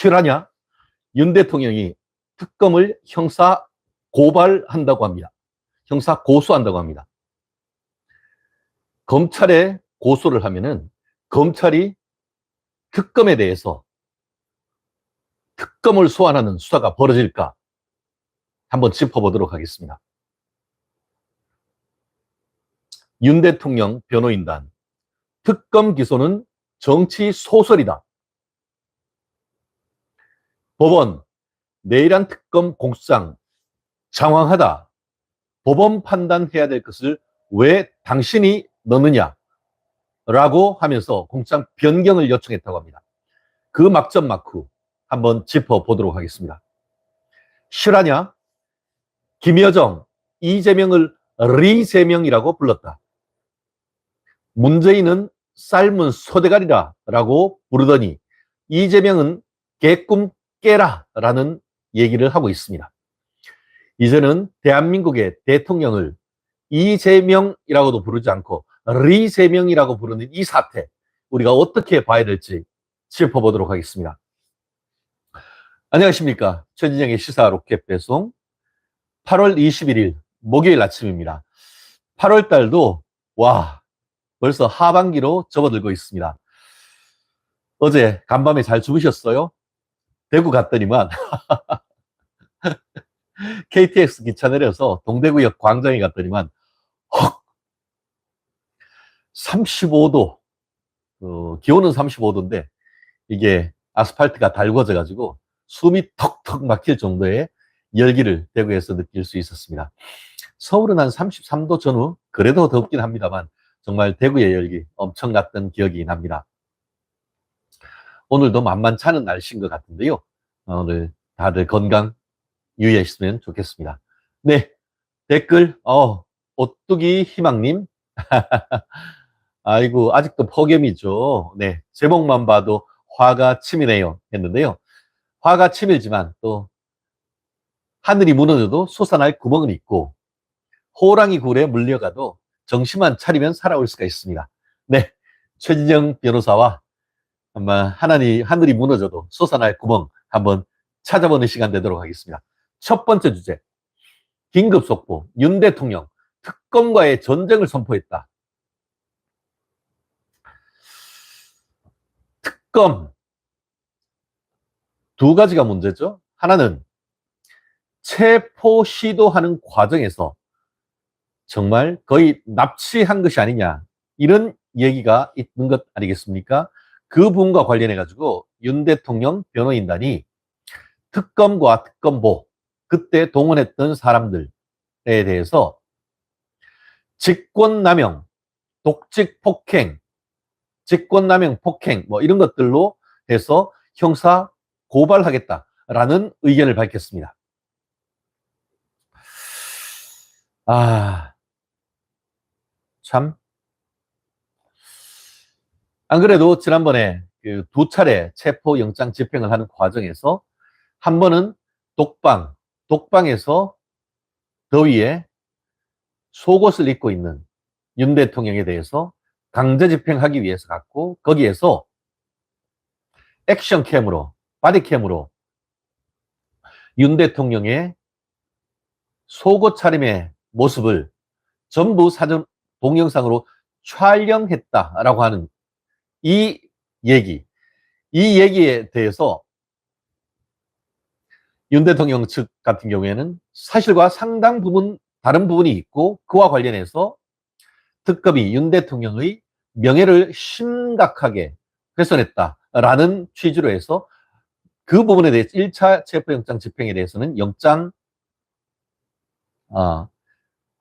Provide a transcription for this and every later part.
실하냐? 윤 대통령이 특검을 형사 고발한다고 합니다. 형사 고소한다고 합니다. 검찰에 고소를 하면은 검찰이 특검에 대해서 특검을 소환하는 수사가 벌어질까? 한번 짚어보도록 하겠습니다. 윤 대통령 변호인단 특검 기소는 정치 소설이다. 법원 내일한 특검 공수장 장황하다. 법원 판단해야 될 것을 왜 당신이 넣느냐? 라고 하면서 공수장 변경을 요청했다고 합니다. 그 막점 마크 한번 짚어보도록 하겠습니다. 실화냐? 김여정, 이재명을 리재명이라고 불렀다. 문재인은 삶은 소대가리라 라고 부르더니 이재명은 개꿈 깨라 라는 얘기를 하고 있습니다. 이제는 대한민국의 대통령을 이재명이라고도 부르지 않고 리재명이라고 부르는 이 사태 우리가 어떻게 봐야 될지 짚어보도록 하겠습니다. 안녕하십니까. 최진영의 시사 로켓 배송 8월 21일 목요일 아침입니다. 8월 달도 와 벌써 하반기로 접어들고 있습니다. 어제 간밤에 잘 주무셨어요? 대구 갔더니만 KTX 기차 내려서 동대구역 광장에 갔더니만 헉 35도 어, 기온은 35도인데 이게 아스팔트가 달궈져 가지고 숨이 턱턱 막힐 정도의 열기를 대구에서 느낄 수 있었습니다. 서울은 한 33도 전후 그래도 덥긴 합니다만 정말 대구의 열기 엄청 났던 기억이 납니다. 오늘도 만만치 않은 날씨인 것 같은데요. 오늘 다들 건강 유의하셨으면 좋겠습니다. 네, 댓글, 어, 오뚜기 희망님. 아이고, 아직도 폭염이죠. 네, 제목만 봐도 화가 치미네요. 했는데요. 화가 치밀지만 또 하늘이 무너져도 솟아날 구멍은 있고 호랑이 굴에 물려가도 정신만 차리면 살아올 수가 있습니다. 네, 최진영 변호사와 아마 하나님, 하늘이 무너져도 솟아날 구멍 한번 찾아보는 시간 되도록 하겠습니다. 첫 번째 주제. 긴급 속보. 윤 대통령 특검과의 전쟁을 선포했다. 특검. 두 가지가 문제죠. 하나는 체포 시도하는 과정에서 정말 거의 납치한 것이 아니냐. 이런 얘기가 있는 것 아니겠습니까? 그 부분과 관련해 가지고 윤 대통령 변호인단이 특검과 특검보 그때 동원했던 사람들에 대해서 직권남용, 독직 폭행, 직권남용 폭행 뭐 이런 것들로 해서 형사 고발하겠다라는 의견을 밝혔습니다. 아, 참. 안 그래도 지난번에 그 두 차례 체포 영장 집행을 하는 과정에서 한 번은 독방, 독방에서 더위에 속옷을 입고 있는 윤 대통령에 대해서 강제 집행하기 위해서 갔고 거기에서 액션캠으로 바디캠으로 윤 대통령의 속옷 차림의 모습을 전부 사전 동영상으로 촬영했다라고 하는 이 얘기, 이 얘기에 대해서 윤 대통령 측 같은 경우에는 사실과 상당 부분 다른 부분이 있고 그와 관련해서 특검이 윤 대통령의 명예를 심각하게 훼손했다라는 취지로 해서 그 부분에 대해서 1차 체포영장 집행에 대해서는 영장 어,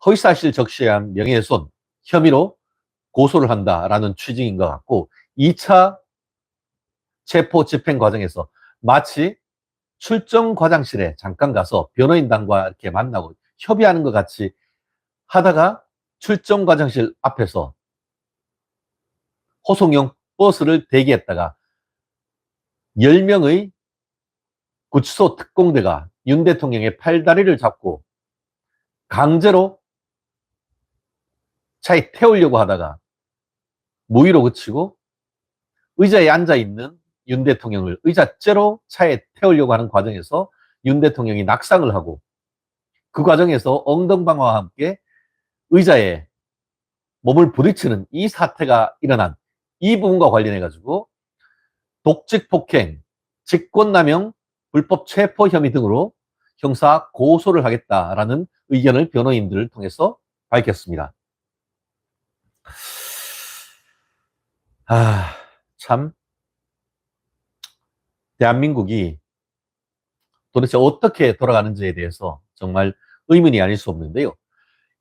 허위사실 적시한 명예훼손 혐의로 고소를 한다라는 취지인 것 같고 2차 체포 집행 과정에서 마치 출정 과장실에 잠깐 가서 변호인단과 이렇게 만나고 협의하는 것 같이 하다가 출정 과장실 앞에서 호송용 버스를 대기했다가 10명의 구치소 특공대가 윤 대통령의 팔다리를 잡고 강제로 차에 태우려고 하다가 무위로 그치고 의자에 앉아 있는 윤 대통령을 의자째로 차에 태우려고 하는 과정에서 윤 대통령이 낙상을 하고 그 과정에서 엉덩방아와 함께 의자에 몸을 부딪히는 이 사태가 일어난 이 부분과 관련해 가지고 독직 폭행, 직권남용, 불법 체포 혐의 등으로 형사 고소를 하겠다라는 의견을 변호인들을 통해서 밝혔습니다. 아, 참 대한민국이 도대체 어떻게 돌아가는지에 대해서 정말 의문이 아닐 수 없는데요.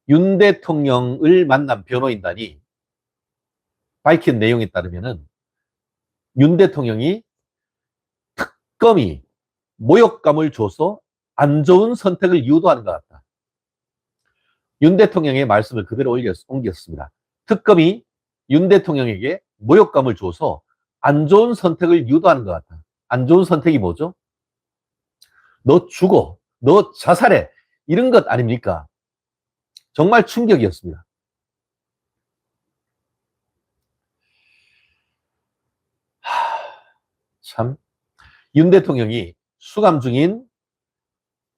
윤 대통령을 만난 변호인단이 밝힌 내용에 따르면은 윤 대통령이 특검이 모욕감을 줘서 안 좋은 선택을 유도하는 것 같다. 윤 대통령의 말씀을 그대로 옮겼습니다. 특검이 윤 대통령에게 모욕감을 줘서 안 좋은 선택을 유도하는 것 같다. 안 좋은 선택이 뭐죠? 너 죽어. 너 자살해. 이런 것 아닙니까? 정말 충격이었습니다. 하, 참. 윤 대통령이 수감 중인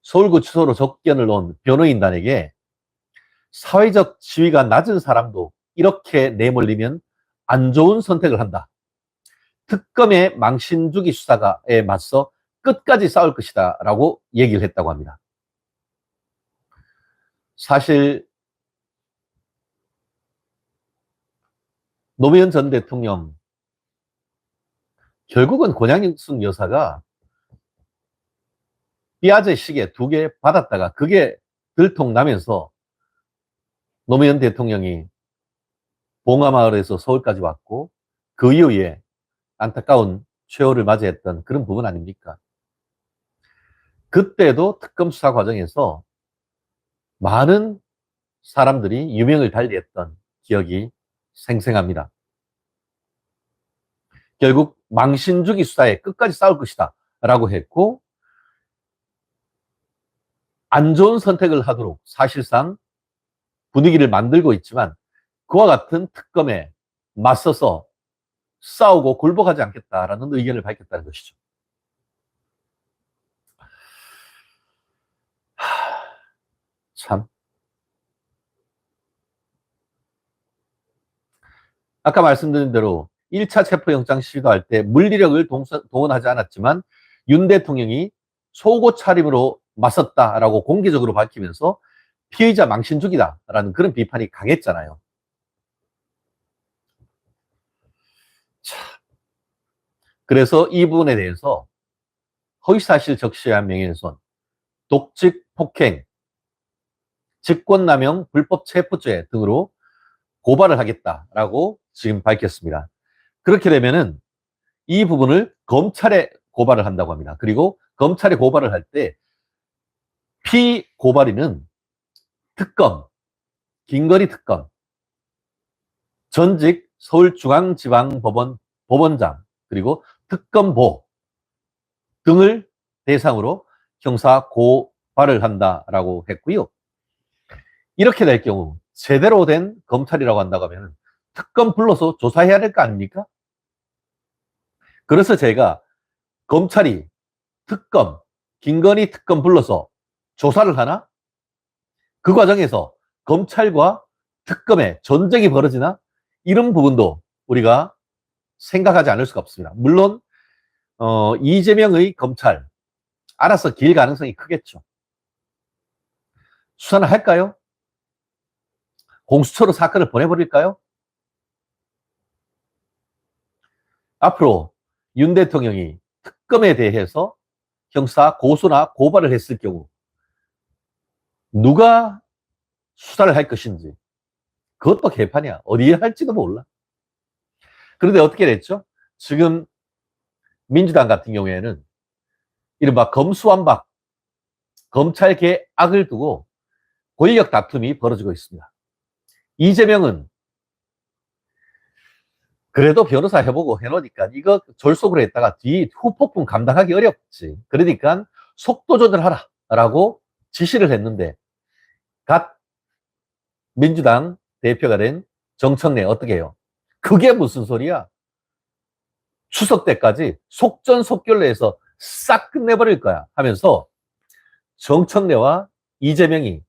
서울구치소로 접견을 온 변호인단에게 사회적 지위가 낮은 사람도 이렇게 내몰리면 안 좋은 선택을 한다. 특검의 망신주기 수사가에 맞서 끝까지 싸울 것이다. 라고 얘기를 했다고 합니다. 사실 노무현 전 대통령 결국은 권양승 여사가 삐아제 시계 두 개 받았다가 그게 들통나면서 노무현 대통령이 봉화마을에서 서울까지 왔고 그 이후에 안타까운 최후를 맞이했던 그런 부분 아닙니까? 그때도 특검 수사 과정에서 많은 사람들이 유명을 달리했던 기억이 생생합니다. 결국 망신주기 수사에 끝까지 싸울 것이다 라고 했고 안 좋은 선택을 하도록 사실상 분위기를 만들고 있지만 그와 같은 특검에 맞서서 싸우고 굴복하지 않겠다라는 의견을 밝혔다는 것이죠. 참. 아까 말씀드린 대로 1차 체포영장 시도할 때 물리력을 동원하지 않았지만 윤 대통령이 속옷 차림으로 맞섰다라고 공개적으로 밝히면서 피의자 망신주기다라는 그런 비판이 강했잖아요. 그래서 이 부분에 대해서 허위사실 적시한 명예훼손, 독직 폭행, 직권남용 불법 체포죄 등으로 고발을 하겠다라고 지금 밝혔습니다. 그렇게 되면은 이 부분을 검찰에 고발을 한다고 합니다. 그리고 검찰에 고발을 할 때 피고발인은 특검, 김건희 특검, 전직 서울중앙지방법원 법원장 그리고 특검보 등을 대상으로 형사 고발을 한다라고 했고요. 이렇게 될 경우 제대로 된 검찰이라고 한다고 하면 특검 불러서 조사해야 될 거 아닙니까? 그래서 제가 검찰이 특검, 김건희 특검 불러서 조사를 하나? 그 과정에서 검찰과 특검의 전쟁이 벌어지나? 이런 부분도 우리가 생각하지 않을 수가 없습니다. 물론 어, 이재명의 검찰 알아서 길 가능성이 크겠죠. 수사는 할까요? 공수처로 사건을 보내버릴까요? 앞으로 윤 대통령이 특검에 대해서 형사 고소나 고발을 했을 경우 누가 수사를 할 것인지 그것도 개판이야. 어디에 할지도 몰라. 그런데 어떻게 됐죠? 지금 민주당 같은 경우에는 이른바 검수완박, 검찰 개악을 두고 권력 다툼이 벌어지고 있습니다. 이재명은 그래도 변호사 해보고 해놓으니까 이거 졸속으로 했다가 뒤 후폭풍 감당하기 어렵지. 그러니까 속도 조절하라 라고 지시를 했는데 갓 민주당 대표가 된 정청래 어떻게 해요? 그게 무슨 소리야? 추석 때까지 속전속결로 해서 싹 끝내버릴 거야 하면서 정청래와 이재명이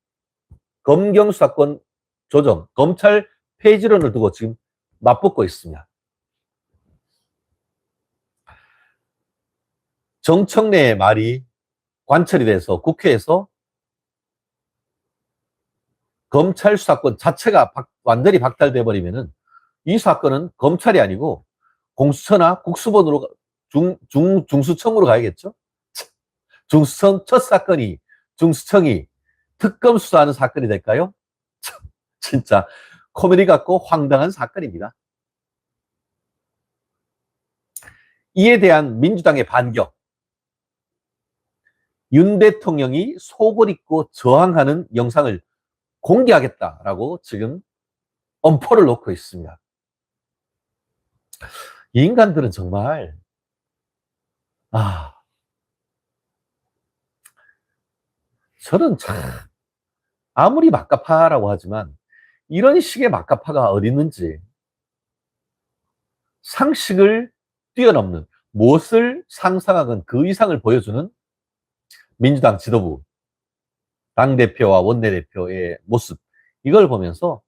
검경 수사권 조정, 검찰 폐지론을 두고 지금 맞붙고 있습니다. 정청래의 말이 관철이 돼서 국회에서 검찰 수사권 자체가 박- 완전히 박탈돼 버리면은 이 사건은 검찰이 아니고 공수처나 국수본으로 가- 중, 중, 중수청으로 가야겠죠? 중수청 첫 사건이 중수청이 특검 수사하는 사건이 될까요? 참, 진짜 코미디 같고 황당한 사건입니다. 이에 대한 민주당의 반격. 윤 대통령이 속을 입고 저항하는 영상을 공개하겠다라고 지금 엄포를 놓고 있습니다. 이 인간들은 정말 아 저는 참 아무리 막가파라고 하지만 이런 식의 막가파가 어디 있는지 상식을 뛰어넘는 무엇을 상상하건 그 이상을 보여주는 민주당 지도부 당 대표와 원내 대표의 모습 이걸 보면서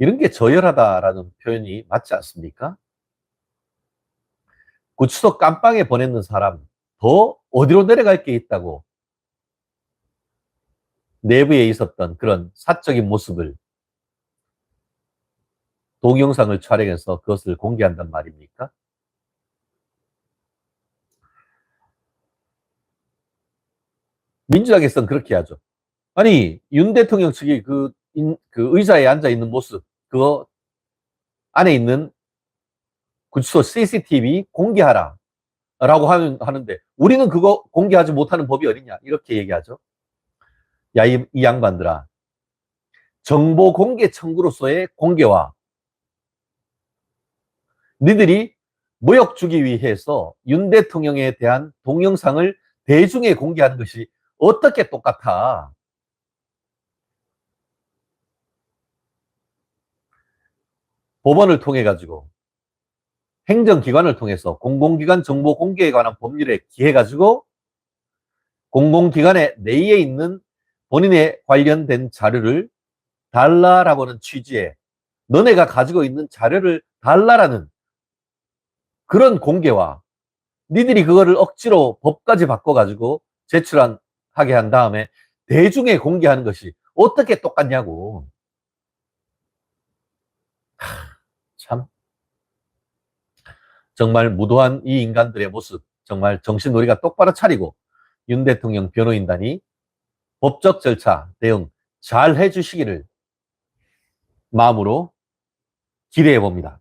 이런 게 저열하다라는 표현이 맞지 않습니까? 구치소 깜빵에 보냈는 사람 더 어디로 내려갈 게 있다고 내부에 있었던 그런 사적인 모습을 동영상을 촬영해서 그것을 공개한단 말입니까? 민주당에서는 그렇게 하죠. 아니, 윤 대통령 측이 그, 인- 그 의자에 앉아 있는 모습, 그거 안에 있는 구치소 CCTV 공개하라. 라고 하는, 하는데, 우리는 그거 공개하지 못하는 법이 어딨냐? 이렇게 얘기하죠. 야, 이, 이 양반들아. 정보 공개 청구로서의 공개와 니들이 모욕 주기 위해서 윤 대통령에 대한 동영상을 대중에 공개하는 것이 어떻게 똑같아? 법원을 통해 가지고 행정기관을 통해서 공공기관 정보 공개에 관한 법률에 기해 가지고 공공기관의 내에 있는 본인의 관련된 자료를 달라라고는 취지에 너네가 가지고 있는 자료를 달라라는 그런 공개와 니들이 그거를 억지로 법까지 바꿔가지고 제출한 하게 한 다음에 대중에 공개하는 것이 어떻게 똑같냐고. 하, 참. 정말 무도한 이 인간들의 모습, 정말 정신 우리가 똑바로 차리고 윤 대통령 변호인단이 법적 절차 대응 잘 해주시기를 마음으로 기대해 봅니다.